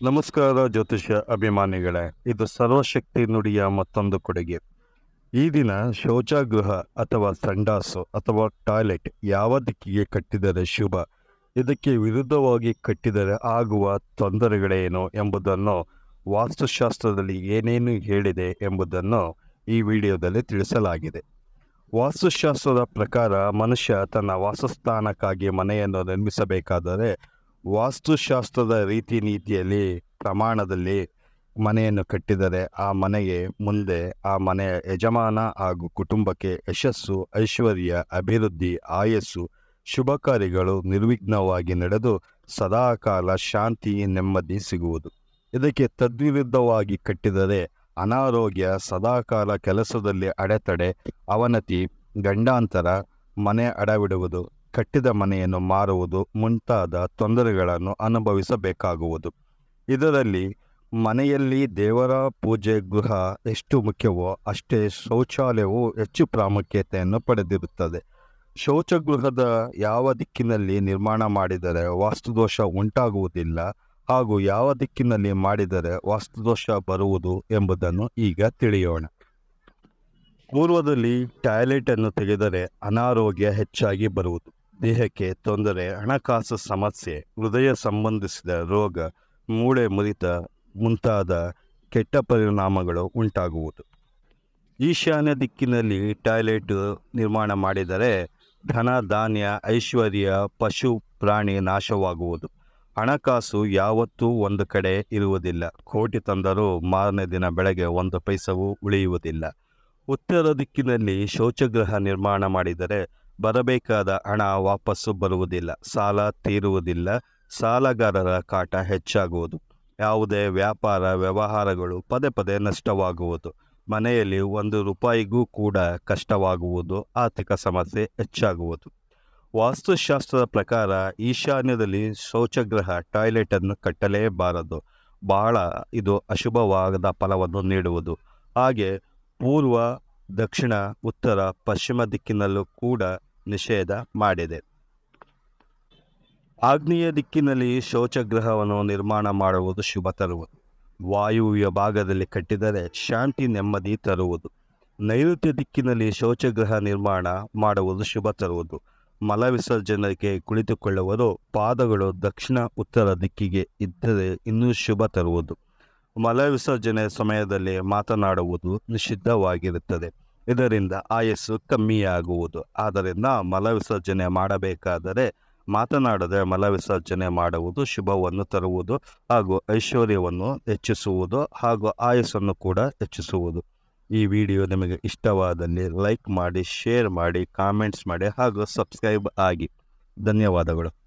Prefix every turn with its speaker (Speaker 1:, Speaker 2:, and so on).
Speaker 1: ನಮಸ್ಕಾರ ಜ್ಯೋತಿಷ್ಯ ಅಭಿಮಾನಿಗಳೇ, ಇದು ಸರ್ವಶಕ್ತಿ ನುಡಿಯ ಮತ್ತೊಂದು ಕೊಡುಗೆ. ಈ ದಿನ ಶೌಚಾಗೃಹ ಅಥವಾ ಸಂಡಾಸು ಅಥವಾ ಟಾಯ್ಲೆಟ್ ಯಾವ ದಿಕ್ಕಿಗೆ ಕಟ್ಟಿದರೆ ಶುಭ, ಇದಕ್ಕೆ ವಿರುದ್ಧವಾಗಿ ಕಟ್ಟಿದರೆ ಆಗುವ ತೊಂದರೆಗಳೇನು ಎಂಬುದನ್ನು ವಾಸ್ತುಶಾಸ್ತ್ರದಲ್ಲಿ ಏನೇನು ಹೇಳಿದೆ ಎಂಬುದನ್ನು ಈ ವಿಡಿಯೋದಲ್ಲಿ ತಿಳಿಸಲಾಗಿದೆ. ವಾಸ್ತುಶಾಸ್ತ್ರದ ಪ್ರಕಾರ ಮನುಷ್ಯ ತನ್ನ ವಾಸಸ್ಥಾನಕ್ಕಾಗಿ ಮನೆಯನ್ನು ನಿರ್ಮಿಸಬೇಕಾದರೆ ವಾಸ್ತುಶಾಸ್ತ್ರದ ರೀತಿ ನೀತಿಯಲ್ಲಿ, ಪ್ರಮಾಣದಲ್ಲಿ ಮನೆಯನ್ನು ಕಟ್ಟಿದರೆ ಆ ಮನೆಗೆ ಮುಂದೆ ಆ ಮನೆಯ ಯಜಮಾನ ಹಾಗೂ ಕುಟುಂಬಕ್ಕೆ ಯಶಸ್ಸು, ಐಶ್ವರ್ಯ, ಅಭಿವೃದ್ಧಿ, ಆಯಸ್ಸು ಶುಭ ಕಾರ್ಯಗಳು ನಿರ್ವಿಘ್ನವಾಗಿ ನಡೆದು ಸದಾಕಾಲ ಶಾಂತಿ, ನೆಮ್ಮದಿ ಸಿಗುವುದು. ಇದಕ್ಕೆ ತದ್ವಿರುದ್ಧವಾಗಿ ಕಟ್ಟಿದರೆ ಅನಾರೋಗ್ಯ, ಸದಾಕಾಲ ಕೆಲಸದಲ್ಲಿ ಅಡೆತಡೆ, ಅವನತಿ, ಗಂಡಾಂತರ, ಮನೆ ಅಡವಿಡುವುದು. ಕಟ್ಟಿದ ಮನೆಯನ್ನು ಮಾರುವುದು ಮುಂತಾದ ತೊಂದರೆಗಳನ್ನು ಅನುಭವಿಸಬೇಕಾಗುವುದು. ಇದರಲ್ಲಿ ಮನೆಯಲ್ಲಿ ದೇವರ ಪೂಜೆ ಗೃಹ ಎಷ್ಟು ಮುಖ್ಯವೋ ಅಷ್ಟೇ ಶೌಚಾಲಯವು ಹೆಚ್ಚು ಪ್ರಾಮುಖ್ಯತೆಯನ್ನು ಪಡೆದಿರುತ್ತದೆ. ಶೌಚಗೃಹದ ಯಾವ ದಿಕ್ಕಿನಲ್ಲಿ ನಿರ್ಮಾಣ ಮಾಡಿದರೆ ವಾಸ್ತುದೋಷ ಉಂಟಾಗುವುದಿಲ್ಲ ಹಾಗೂ ಯಾವ ದಿಕ್ಕಿನಲ್ಲಿ ಮಾಡಿದರೆ ವಾಸ್ತುದೋಷ ಬರುವುದು ಎಂಬುದನ್ನು ಈಗ ತಿಳಿಯೋಣ. ಪೂರ್ವದಲ್ಲಿ ಟಾಯ್ಲೆಟನ್ನು ತೆಗೆದರೆ ಅನಾರೋಗ್ಯ ಹೆಚ್ಚಾಗಿ ಬರುವುದು. ದೇಹಕ್ಕೆ ತೊಂದರೆ, ಹಣಕಾಸು ಸಮಸ್ಯೆ, ಹೃದಯ ಸಂಬಂಧಿಸಿದ ರೋಗ, ಮೂಳೆ ಮುರಿತ ಮುಂತಾದ ಕೆಟ್ಟ ಪರಿಣಾಮಗಳು ಉಂಟಾಗುವುದು. ಈಶಾನ್ಯ ದಿಕ್ಕಿನಲ್ಲಿ ಟಾಯ್ಲೆಟ್ ನಿರ್ಮಾಣ ಮಾಡಿದರೆ ಧನ, ಧಾನ್ಯ, ಐಶ್ವರ್ಯ, ಪಶು, ಪ್ರಾಣಿ ನಾಶವಾಗುವುದು. ಹಣಕಾಸು ಯಾವತ್ತೂ ಒಂದು ಕಡೆ ಇರುವುದಿಲ್ಲ. ಕೋಟಿ ತಂದರೂ ಮಾರನೇ ದಿನ ಬೆಳಗ್ಗೆ ಒಂದು ಪೈಸವೂ ಉಳಿಯುವುದಿಲ್ಲ. ಉತ್ತರ ದಿಕ್ಕಿನಲ್ಲಿ ಶೌಚಗೃಹ ನಿರ್ಮಾಣ ಮಾಡಿದರೆ ಬರಬೇಕಾದ ಹಣ ವಾಪಸ್ಸು ಬರುವುದಿಲ್ಲ, ಸಾಲ ತೀರುವುದಿಲ್ಲ, ಸಾಲಗಾರರ ಕಾಟ ಹೆಚ್ಚಾಗುವುದು. ಯಾವುದೇ ವ್ಯಾಪಾರ ವ್ಯವಹಾರಗಳು ಪದೇ ಪದೇ ನಷ್ಟವಾಗುವುದು. ಮನೆಯಲ್ಲಿ ಒಂದು ರೂಪಾಯಿಗೂ ಕೂಡ ಕಷ್ಟವಾಗುವುದು, ಆರ್ಥಿಕ ಸಮಸ್ಯೆ ಹೆಚ್ಚಾಗುವುದು. ವಾಸ್ತುಶಾಸ್ತ್ರದ ಪ್ರಕಾರ ಈಶಾನ್ಯದಲ್ಲಿ ಶೌಚಗೃಹ ಟಾಯ್ಲೆಟನ್ನು ಕಟ್ಟಲೇಬಾರದು. ಬಹಳ ಇದು ಅಶುಭವಾದ ಫಲವನ್ನು ನೀಡುವುದು. ಹಾಗೆ ಪೂರ್ವ ದಕ್ಷಿಣ, ಉತ್ತರ, ಪಶ್ಚಿಮ ದಿಕ್ಕಿನಲ್ಲೂ ಕೂಡ ನಿಷೇಧ ಮಾಡಿದೆ. ಆಗ್ನೇಯ ದಿಕ್ಕಿನಲ್ಲಿ ಶೌಚಗೃಹವನ್ನು ನಿರ್ಮಾಣ ಮಾಡುವುದು ಶುಭ ತರುವುದು. ವಾಯುವ್ಯ ಭಾಗದಲ್ಲಿ ಕಟ್ಟಿದರೆ ಶಾಂತಿ ನೆಮ್ಮದಿ ತರುವುದು. ನೈಋತ್ಯ ದಿಕ್ಕಿನಲ್ಲಿ ಶೌಚಗೃಹ ನಿರ್ಮಾಣ ಮಾಡುವುದು ಶುಭ ತರುವುದು. ಮಲ ವಿಸರ್ಜನೆಗೆ ಪಾದಗಳು ದಕ್ಷಿಣ, ಉತ್ತರ ದಿಕ್ಕಿಗೆ ಇದ್ದರೆ ಇನ್ನೂ ಶುಭ ತರುವುದು. ಮಲ ವಿಸರ್ಜನೆ ಸಮಯದಲ್ಲಿ ಮಾತನಾಡುವುದು ನಿಷಿದ್ಧವಾಗಿರುತ್ತದೆ. ಇದರಿಂದ ಆಯಸ್ಸು ಕಮ್ಮಿಯಾಗುವುದು. ಆದ್ದರಿಂದ ಮಲ ವಿಸರ್ಜನೆ ಮಾಡಬೇಕಾದರೆ ಮಾತನಾಡದೆ ಮಲ ವಿಸರ್ಜನೆ ಮಾಡುವುದು ಶುಭವನ್ನು ತರುವುದು ಹಾಗೂ ಐಶ್ವರ್ಯವನ್ನು ಹೆಚ್ಚಿಸುವುದು ಹಾಗೂ ಆಯಸ್ಸನ್ನು ಕೂಡ ಹೆಚ್ಚಿಸುವುದು. ಈ ವಿಡಿಯೋ ನಿಮಗೆ ಇಷ್ಟವಾದಲ್ಲಿ ಲೈಕ್ ಮಾಡಿ, ಶೇರ್ ಮಾಡಿ, ಕಾಮೆಂಟ್ಸ್ ಮಾಡಿ ಹಾಗೂ ಸಬ್ಸ್ಕ್ರೈಬ್ ಆಗಿ. ಧನ್ಯವಾದಗಳು.